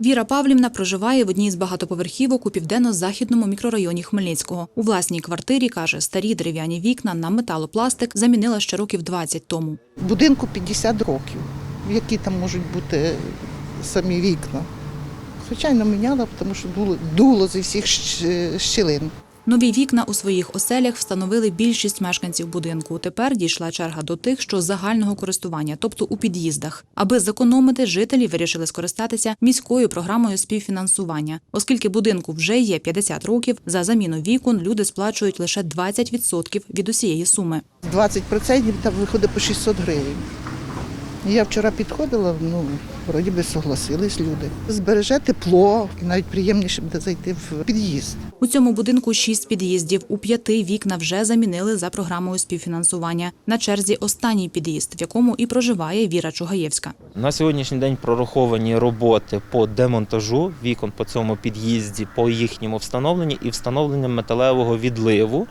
Віра Павлівна проживає в одній з багатоповерхівок у південно-західному мікрорайоні Хмельницького. У власній квартирі каже, старі дерев'яні вікна на металопластик замінила ще років 20 тому. Будинку 50 років. Які там можуть бути самі вікна? Звичайно, міняла, тому що дуло, дуло зі всіх щілин. Нові вікна у своїх оселях встановили більшість мешканців будинку. Тепер дійшла черга до тих, що загального користування, тобто у під'їздах. Аби зекономити, жителі вирішили скористатися міською програмою співфінансування. Оскільки будинку вже є 50 років, за заміну вікон люди сплачують лише 20% від усієї суми. 20% там виходить по 600 гривень. Я вчора підходила, ну, вроді би согласились люди. Збереже тепло, і навіть приємніше буде зайти в під'їзд. У цьому будинку шість під'їздів. У п'яти вікна вже замінили за програмою співфінансування. На черзі останній під'їзд, в якому і проживає Віра Чугаєвська. На сьогоднішній день прораховані роботи по демонтажу вікон по цьому під'їзді, по їхньому встановленні і встановленням металевого відливу.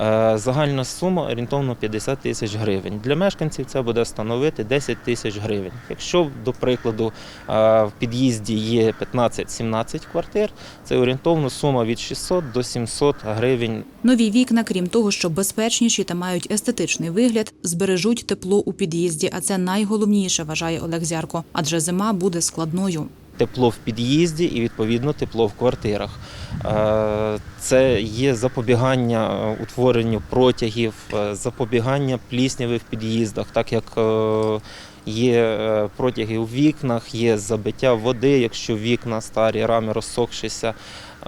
Е, Загальна сума орієнтовно 50 тисяч гривень. Для мешканців це буде становити 10 тисяч гривень. Якщо, до прикладу, е, в під'їзді є 15-17 квартир, це орієнтовно сума від 600 до 700 гривень Нові вікна, крім того, що безпечніші та мають естетичний вигляд, збережуть тепло у під'їзді. А це найголовніше, вважає Олег Зярко, адже зима буде складною. тепло в під'їзді і відповідно тепло в квартирах. Е, Це є запобігання е, утворенню протягів, запобігання плісняви в під'їздах, так як є е, протяги у вікнах, є забиття води, якщо вікна старі, рами розсохшися.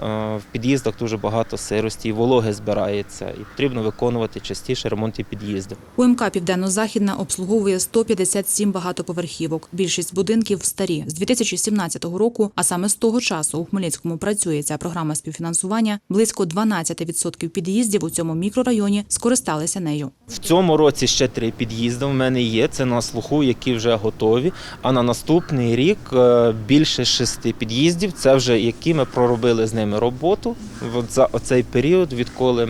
Е, В під'їздах дуже багато сирості і вологи збирається, і потрібно виконувати частіше ремонти під'їздів. УМК Південно-Західна обслуговує 157 багатоповерхівок. Більшість будинків старі з 2017 року, а саме з того часу у Хмельницькому працює ця програма співфінансування. Близько 12% під'їздів у цьому мікрорайоні скористалися нею. В цьому році ще три під'їзди в мене є. Це на слуху, які вже готові. А на наступний рік е, більше шести під'їздів. Це вже які ми проробили з ними роботу От за оцей період, відколи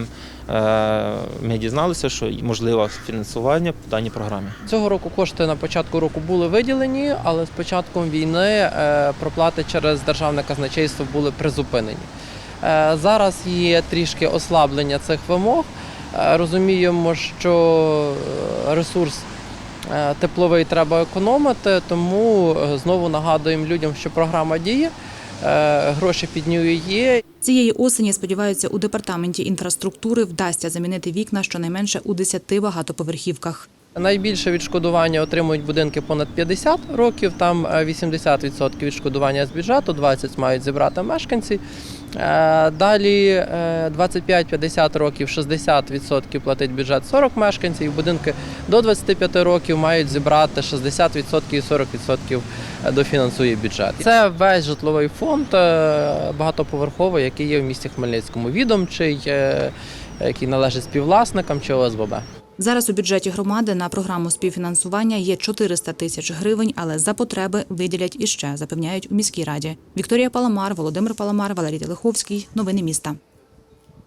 е, ми дізналися, що можливе фінансування по даній програмі. Цього року кошти на початку року були виділені, але з початком війни е, проплати через державне казначейство були призупинені. Е, Зараз є трішки ослаблення цих вимог. Розуміємо, що ресурс тепловий треба економити, тому знову нагадуємо людям, що програма діє, гроші під нього є, Цієї осені, сподіваються, у департаменті інфраструктури вдасться замінити вікна щонайменше у 10 багатоповерхівках. Найбільше відшкодування отримують будинки понад 50 років. Там е, 80% відшкодування з бюджету, 20% мають зібрати мешканці. Е, Далі е, 25-50 років 60% платить бюджет 40 мешканців. Будинки до 25 років мають зібрати 60% і 40% дофінансує бюджет. Це весь житловий фонд е, багатоповерховий, який є в місті Хмельницькому. Відомчий, е, який належить співвласникам чи ОСББ. Зараз у бюджеті громади на програму співфінансування є 400 тисяч гривень, але за потреби виділять іще, запевняють у міській раді. Вікторія Паламар, Володимир Паламар, Валерій Телеховський. Новини міста.